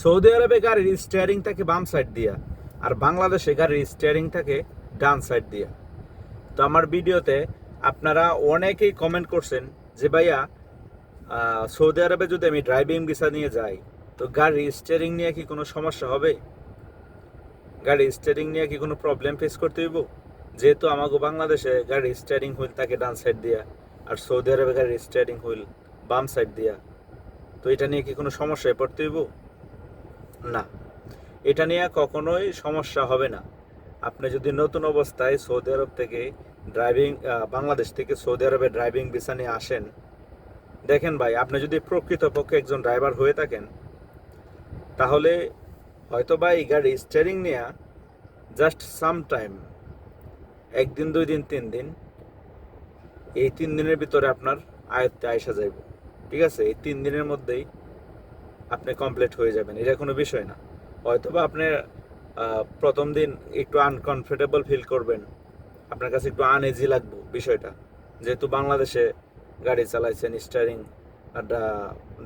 Saudi আরবে গাড়ির steering থাকে বাম সাইড দিয়া, আর বাংলাদেশে গাড়ির স্টিয়ারিং থাকে ডান সাইড দিয়া। তো আমার ভিডিওতে আপনারা অনেকেই কমেন্ট করছেন যে, ভাইয়া সৌদি আরবে যদি আমি ড্রাইভিং ভিসা নিয়ে যাই, তো গাড়ির স্টিয়ারিং নিয়ে কি কোনো সমস্যা হবে? গাড়ির স্টিয়ারিং নিয়ে কি কোনো প্রবলেম ফেস করতে হইব? যেহেতু আমাকে বাংলাদেশে গাড়ির স্টিয়ারিং হুইল থাকে ডান সাইড দিয়া, আর সৌদি আরবে গাড়ির স্টিয়ারিং হুইল বাম সাইড দিয়া। তো এটা নিয়ে কি কোনো সমস্যায় পড়তে হইব? না। এটা নিয়ে কখনোই সমস্যা হবে না। আপনি যদি নতুন অবস্থায় সৌদি আরব থেকে ড্রাইভিং বাংলাদেশ থেকে সৌদি আরবে ড্রাইভিং ভিসা নিয়ে আসেন, দেখেন ভাই, আপনি যদি প্রকৃতপক্ষে একজন ড্রাইভার হয়ে থাকেন, তাহলে হয়তো বা এই গাড়ি স্টিয়ারিং নেওয়া জাস্ট সাম টাইম একদিন, দুই দিন, তিন দিন, এই তিন দিনের ভিতরে আপনার আয়ত্তে আয়সা যাইব। ঠিক আছে? এই তিন দিনের মধ্যেই আপনি কমপ্লিট হয়ে যাবেন, এটা কোনো বিষয় না। হয়তো বা আপনি প্রথম দিন একটু আনকমফোর্টেবল ফিল করবেন। আপনার কাছে একটু আনএজি লাগবে বিষয়টা। যেহেতু বাংলাদেশে গাড়ি চালাইছেন স্টারিং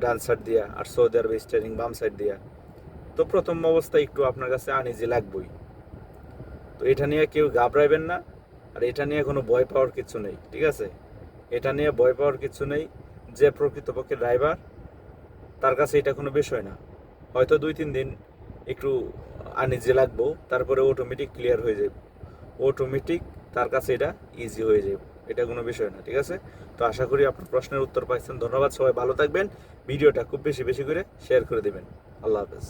ডান সাইড দিয়া আর সৌদি আরবে স্টারিং বাম সাইড দিয়া। তো প্রথম অবস্থায় একটু আপনার কাছে আনইজি লাগবেই। তো এটা নিয়ে কেউ ঘাবড়াইবেন না, আর এটা নিয়ে কোনো ভয় পাওয়ার কিছু নেই, ঠিক আছে? এটা নিয়ে ভয় পাওয়ার কিছু নেই। যে প্রকৃতপক্ষে ড্রাইভার তার কাছে এটা কোনো বিষয় না। হয়তো দুই, তিন দিন একটু আনিজে লাগবো, তারপরে অটোমেটিক ক্লিয়ার হয়ে যাবে অটোমেটিক তার কাছে এটা ইজি হয়ে যাবে এটা কোনো বিষয় না, ঠিক আছে? তো আশা করি আপনার প্রশ্নের উত্তর পাইছেন। ধন্যবাদ, সবাই ভালো থাকবেন। ভিডিওটা খুব বেশি বেশি করে শেয়ার করে দেবেন। আল্লাহ হাফেজ।